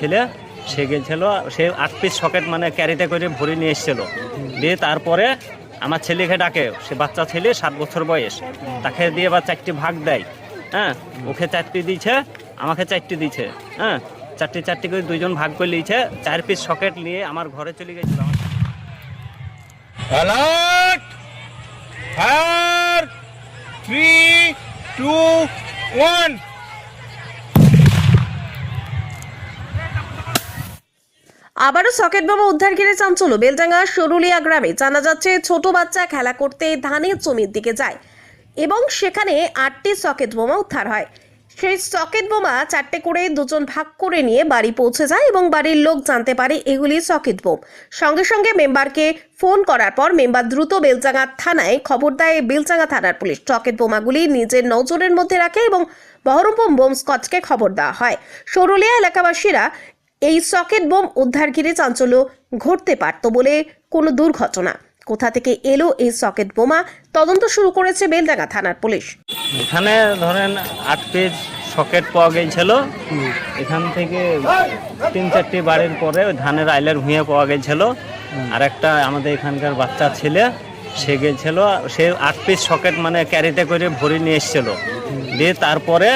ছেলে সে গেছিল সে আট পিস সকেট মানে ক্যারিতে করে ভরে নিয়ে এসেছিল। দিয়ে তারপরে আমার ছেলেকে ডাকে সে বাচ্চা ছেলে সাত বছর বয়স। তাকে দিয়ে বা চারটি ভাগ দেয় হ্যাঁ? ওকে চারটি দিয়েছে আমাকে চারটি দিয়েছে হ্যাঁ? চারটি চারটি করে দুইজন ভাগ করে নিয়েছে চার পিস সকেট নিয়ে আমার ঘরে চলে গেছিল আমার Alert! Fire! Three, আবারও সকেট বোমা উদ্ধার ঘিরে চাঞ্চল্য। বেলডাঙ্গা সরুলিয়া গ্রামে জানা যাচ্ছে, ছোট বাচ্চা খেলা করতে ধানের জমির দিকে যায় এবং সেখানে আটটি সকেট বোমা উদ্ধার হয়। সেই সকেট বোমা চারটে করে দুজন ভাগ করে নিয়ে বাড়ি পৌঁছে যায় এবং বাড়ির লোক জানতে পারে এগুলি সকেট বোম। সঙ্গে সঙ্গে মেম্বারকে ফোন করার পর মেম্বার দ্রুত বেলচাঙ্গা থানায় খবর দেয়। বেলচাঙ্গা থানার পুলিশ সকেট বোমাগুলি নিজের নজরের মধ্যে রাখে এবং বহরমপুর বোম স্কচকে খবর দেওয়া হয়। সরুলিয়া এলাকাবাসীরা এই সকেট বোম উদ্ধার ঘিরে চাঞ্চল্য ঘটতে পারত বলে কোনো দুর্ঘটনা। কোথা থেকে এলো এই সকেট বোমা? তদন্ত শুরু করেছে বেলডাঙ্গা থানার পুলিশ। এখানে ধরেন আট পেজ সকেট পাওয়া গেছিল। এখান থেকে তিন চারটি বাড়ির পরে ধানের আইলের ভুঁয়ে পাওয়া গেছিল। আর একটা আমাদের এখানকার বাচ্চা ছেলে, সে গেছিল, সে আট পিস সকেট মানে ক্যারিতে করে ভরে নিয়ে এসেছিল। দিয়ে তারপরে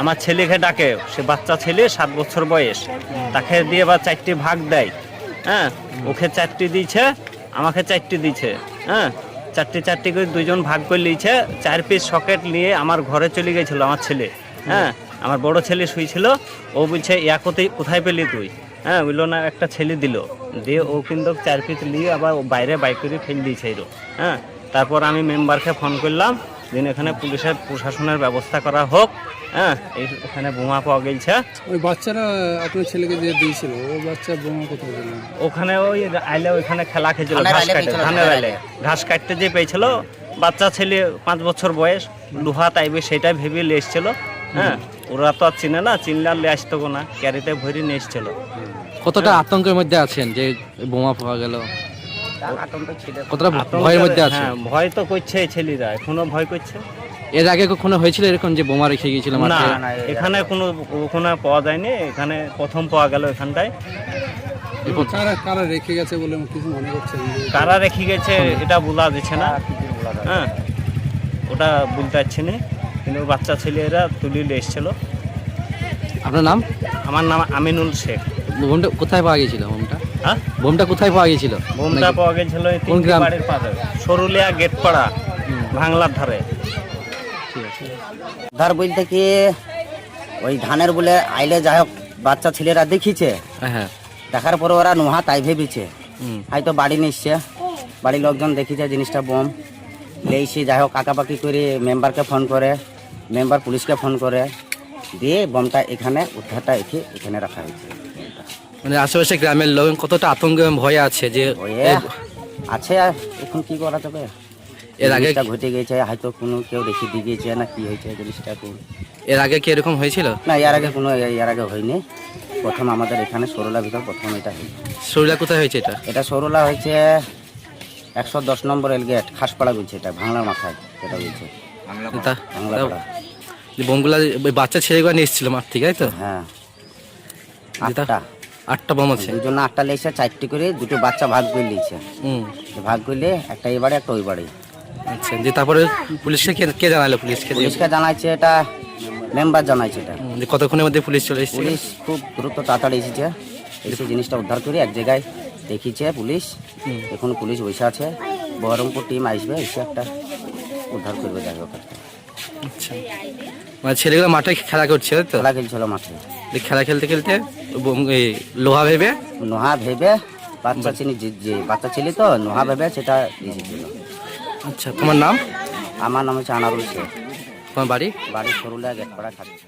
আমার ছেলেকে ডাকে, সে বাচ্চা ছেলে, সাত বছর বয়স। তাকে দিয়ে বা চারটি ভাগ দেয়। হ্যাঁ ওকে চারটি দিয়েছে, আমাকে চারটি দিয়েছে। হ্যাঁ চারটি চারটি করে দুইজন ভাগ করে নিয়েছে, চার পিস সকেট নিয়ে আমার ঘরে চলে গেছিল আমার ছেলে। হ্যাঁ আমার বড় ছেলে শুয়েছিল, ও বলছে, ইয়া কোথায় কোথায় পেলি তুই? হ্যাঁ বলল, না, একটা ছেলে দিল। দিয়ে ও কিন্তু চার পিস নিয়ে আবার বাইরে বাইক করে ফেল দিয়েছে এরো হ্যাঁ তারপর আমি মেম্বারকে ফোন করলাম, দিন এখানে পুলিশের প্রশাসনের ব্যবস্থা করা হোক। হ্যাঁ এই এখানে বোমা পাওয়া গেছে। ওই বাচ্চারা আপনার ছেলেকে যে দিয়েছিল ওই বাচ্চা বোমা কোথায় গেল ওখানে ওই আইলে ওইখানে খেলা খেয়েছিল ঘাস কাটতে ধানের আইলে। ঘাস কাটতে যে পেয়েছিল বাচ্চা ছেলে পাঁচ বছর বয়স লোহা টাইপের সেটাই ভেবে এসছিল হ্যাঁ। ওরা তো আর চিনে না চিনলে আর আসতো না ক্যারিতে ভরে নিয়ে এসছিল। কতটা আতঙ্কের মধ্যে আছেন যে বোমা পাওয়া গেল? কতটা ভয়ের মধ্যে আছে হ্যাঁ ভয় তো করছে ছেলেরা এখনও ভয় করছে। এর আগে কখনো হয়েছিল এরকম যে বোমা রেখে গিয়েছিল না মাঠে? এখানে কোনো ওখানে পাওয়া যায়নি এখানে প্রথম পাওয়া গেল এখানটায়। কারা কারা রেখে গেছে বলে কিছু মনে করছেন কারা রেখে গেছে এটা বলা যাচ্ছে না। হ্যাঁ ওটা বলতে পারছি না। কিন্তু বাচ্চা ছেলেরা তুলে নিয়ে এসছিল। আপনার নাম? আমার নাম আমিনুল শেখ। বোমটা কোথায় পাওয়া গিয়েছিল বোমটা? হ্যাঁ? বোমটা কোথায় পাওয়া গিয়েছিল? বোমটা পাওয়া গেছিল এই কোন তিনটি গ্রাম? বাড়ির পাশে সরুলিয়া গেটপাড়া ভাংলার ধারে। উদ্ধার বলতে কি ওই ধানের বলে আইলে যাই হোক বাচ্চা ছেলেরা দেখিছে। হ্যাঁ, হ্যাঁ। দেখার পরে ওরা নোহা তাই ভেবেছে। হয়তো বাড়ি নিচ্ছে। বাড়ির লোকজন দেখিছে জিনিসটা বোম। লেইছি যাই হোক আঁকাপাকি করে মেম্বারকে ফোন করে মেম্বার পুলিশকে ফোন করে দিয়ে বোমটা এখানে উদ্ধারটা এখে এখানে রাখা হয়েছে। মানে আশেপাশে গ্রামের লোক কতটা আতঙ্ক ভয়ে আছে যে আছে আর এখন কি করা যাবে? এর আগে জিনিসটা ঘটে গেছে হয়তো কোনো কেউ রেখে দিয়ে গেছে না কি হয়েছে জিনিসটা এখন এর আগে কি এরকম হয়েছিল? না এর আগে কোনো এর আগে হয়নি। প্রথম আমাদের এখানে সরলার ভিতর প্রথম এটা হয়েছে শরীরা কোথায় হয়েছে এটা? এটা সরলা হয়েছে একশো দশ নম্বর এলগেট খাসপাড়া বলছে এটা ভাঙলার মাথায় এটা বলছে। বাংলাপাড়া বোমগুলা বাচ্চা ছেলেগুলো নিয়ে এসেছিল মাঠ থেকে তাই তো? হ্যাঁ। আটটা। আটটা বোম আছে। দুজন আটটা লেগেছে চারটি করে দুটো বাচ্চা ভাগ করে নিয়েছে। হুম। ভাগ করলে একটা এবারে একটা ওই বাড়ি আচ্ছা যে তারপরে পুলিশকে কে কে জানালো পুলিশকে? যে- পুলিশকে জানাইছে এটা মেম্বার জানাইছে এটা। যে কতক্ষণের মধ্যে পুলিশ চলে এসেছিল পুলিশ খুব দ্রুত তাড়াতাড়ি এসেছে। এসে জিনিসটা উদ্ধার করে এক জায়গায় দেখিছে পুলিশ। এখন পুলিশ বসে আছে। বহরমপুর টিম আসবে এসে একটা উদ্ধার করবে যাই হোক একটা। আচ্ছা। মানে ছেলেগুলো মাঠে খেলা করছে তাই তো? খেলা খেলছিল মাঠে। যে খেলা খেলতে খেলতে বোম- এই লোহা ভেবে? নোহা ভেবে বাচ্চা ছেলে যে যে বাচ্চা ছেলে তো নোহা ভেবে সেটা এসেছিল আচ্ছা তোমার নাম? আমার নাম হচ্ছে আনারুল শেখ। তোমার বাড়ি? বাড়ি সরুলিয়া গেটপাড়া খাচ্ছে